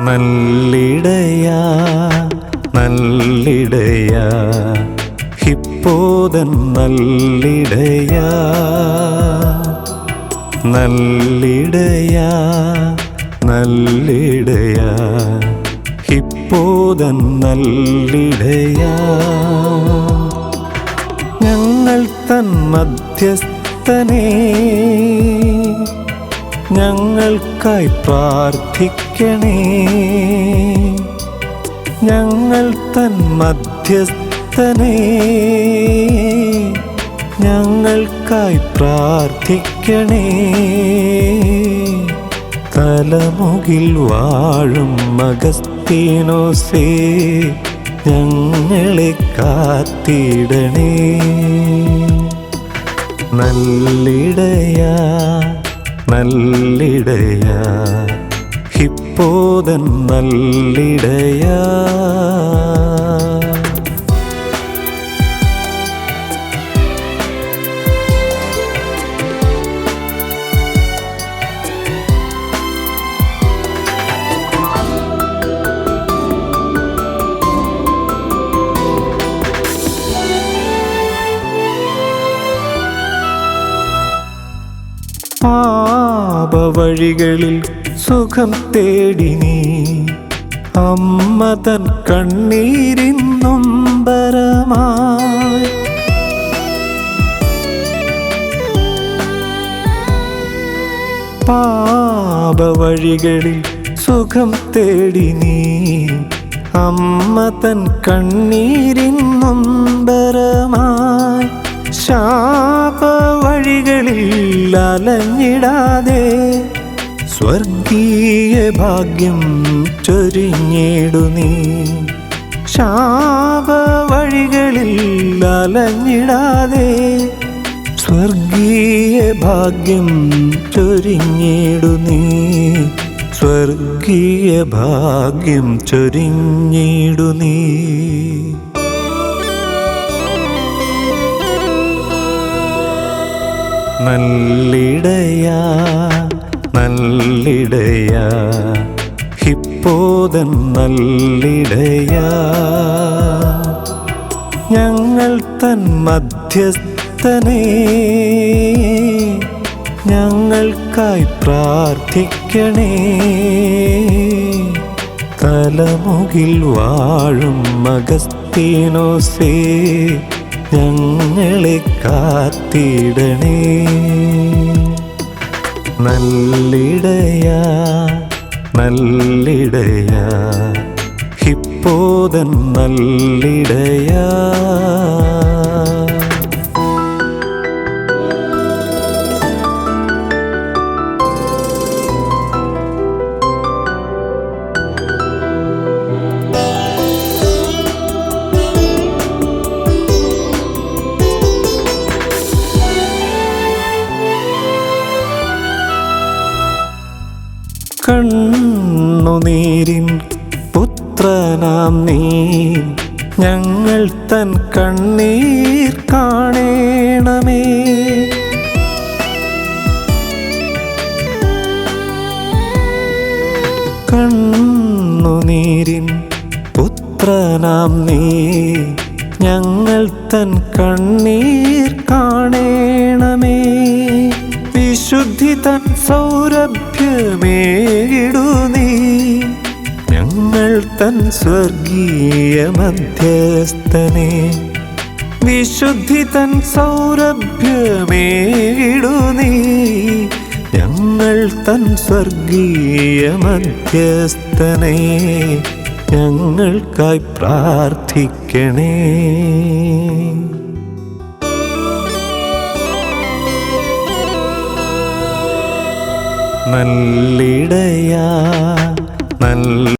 നല്ലിടയാ നല്ലിടയാ. ഹിപ്പോതൻ നല്ലിടയാ നല്ലിടയാ നല്ലിടയാ. ഹിപ്പോതൻ നല്ലിടയാ. ഞങ്ങൾ തൻ മധ്യസ്ഥനേ ഞങ്ങൾക്കായി പ്രാർത്ഥിക്കണേ. ഞങ്ങൾ തൻ മധ്യസ്ഥനേ. ഞങ്ങൾക്കായി പ്രാർത്ഥിക്കണേ. തലമുകിൽ വാഴും മകസ്തീനോസേ ഞങ്ങളെ കാത്തിടണേ. നല്ലിടയാ നല്ലിടയാ. ഹിപ്പോതൻ നല്ലിടയ. നല്ലിടയാ പാപവഴികളിൽ സുഖം തേടി നീ. അമ്മ തൻ കണ്ണീരിന്നും പരമായി പാപവഴികളിൽ സുഖം തേടി നീ. അമ്മ തൻ സ്വർഗീയ ഭാഗ്യം ചൊരിഞ്ഞിടു നീ. ശാപ വഴികളിൽ അലഞ്ഞിടാതെ സ്വർഗീയ ഭാഗ്യം ചൊരിഞ്ഞിടു നീ. സ്വർഗീയ ഭാഗ്യം ചൊരിഞ്ഞിടു നീ. നല്ലിടയാ നല്ലിടയാ. ഹിപ്പോതൻ നല്ലിടയാ. ഞങ്ങൾ തൻ മധ്യസ്ഥനേ. ഞങ്ങൾക്കായി പ്രാർത്ഥിക്കണേ. തലമുകിൽ വാഴും മകസ്തീനോസേ ഞങ്ങളെ കാത്തിടണേ. നല്ലിടയാ നല്ലിടയാ ഹിപ്പോതൻ നല്ലിടയാ. കണ്ണുനീരിൻ പുത്രനാം നീ. ഞങ്ങൾ തൻ കണ്ണീർ കാണേണമേ. കണ്ണുനീരിൻ പുത്രനാം നീ. ഞങ്ങൾ തൻ കണ്ണീർ കാണേണമേ. വിശുദ്ധി തൻ സൗരഭ്യമേകിടു നീ. ഞങ്ങൾ തൻ സ്വർഗീയ മധ്യസ്ഥനെ. വിശുദ്ധി തൻ സൗരഭ്യമേകിടു നീ. ഞങ്ങൾ തൻ സ്വർഗീയ മധ്യസ്ഥനെ. ഞങ്ങൾക്കായി പ്രാർത്ഥിക്കണേ. നല്ലിടയാ നല്ല